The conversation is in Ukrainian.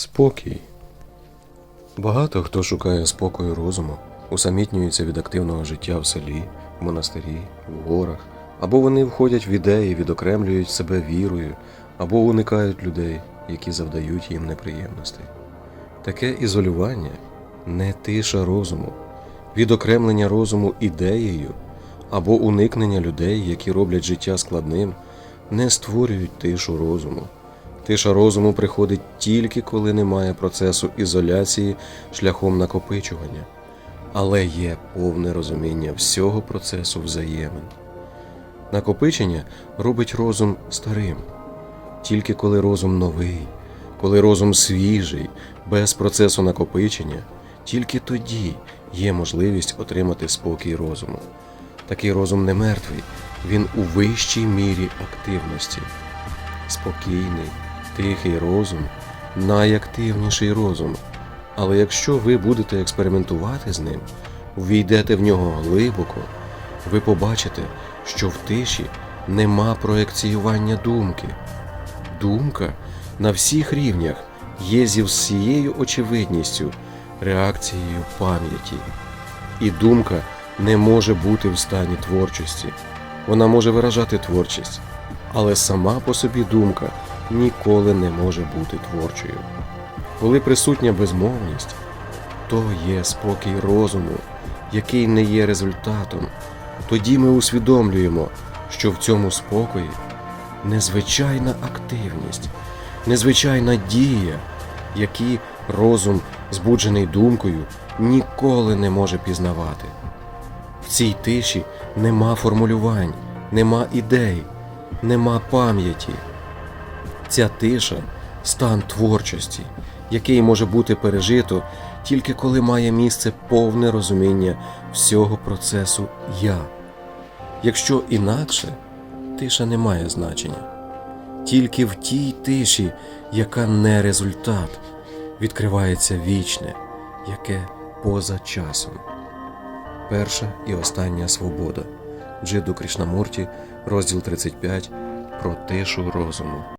Спокій. Багато хто шукає спокою розуму, усамітнюється від активного життя в селі, в монастирі, в горах, або вони входять в ідеї, відокремлюють себе вірою, або уникають людей, які завдають їм неприємностей. Таке ізолювання не тиша розуму, відокремлення розуму ідеєю або уникнення людей, які роблять життя складним, не створюють тишу розуму. Тиша розуму приходить тільки коли немає процесу ізоляції шляхом накопичування, але є повне розуміння всього процесу взаємин. Накопичення робить розум старим, тільки коли розум новий, коли розум свіжий, без процесу накопичення, тільки тоді є можливість отримати спокій розуму. Такий розум не мертвий, він у вищій мірі активності. Спокійний, тихий розум найактивніший розум. Але якщо ви будете експериментувати з ним, увійдете в нього глибоко, ви побачите, що в тиші нема проекціювання думки. Думка на всіх рівнях є зі всією очевидністю реакцією пам'яті. І думка не може бути в стані творчості. Вона може виражати творчість, але сама по собі думка ніколи не може бути творчою. Коли присутня безмовність, то є спокій розуму, який не є результатом. Тоді ми усвідомлюємо, що в цьому спокої незвичайна активність, незвичайна дія, які розум, збуджений думкою, ніколи не може пізнавати. В цій тиші нема формулювань, нема ідей, нема пам'яті. Ця тиша стан творчості, який може бути пережито тільки коли має місце повне розуміння всього процесу я. Якщо інакше, тиша не має значення. Тільки в тій тиші, яка не результат, відкривається вічне, яке поза часом. Перша і остання свобода. Джиду Кришнамурті, розділ 35 про тишу розуму.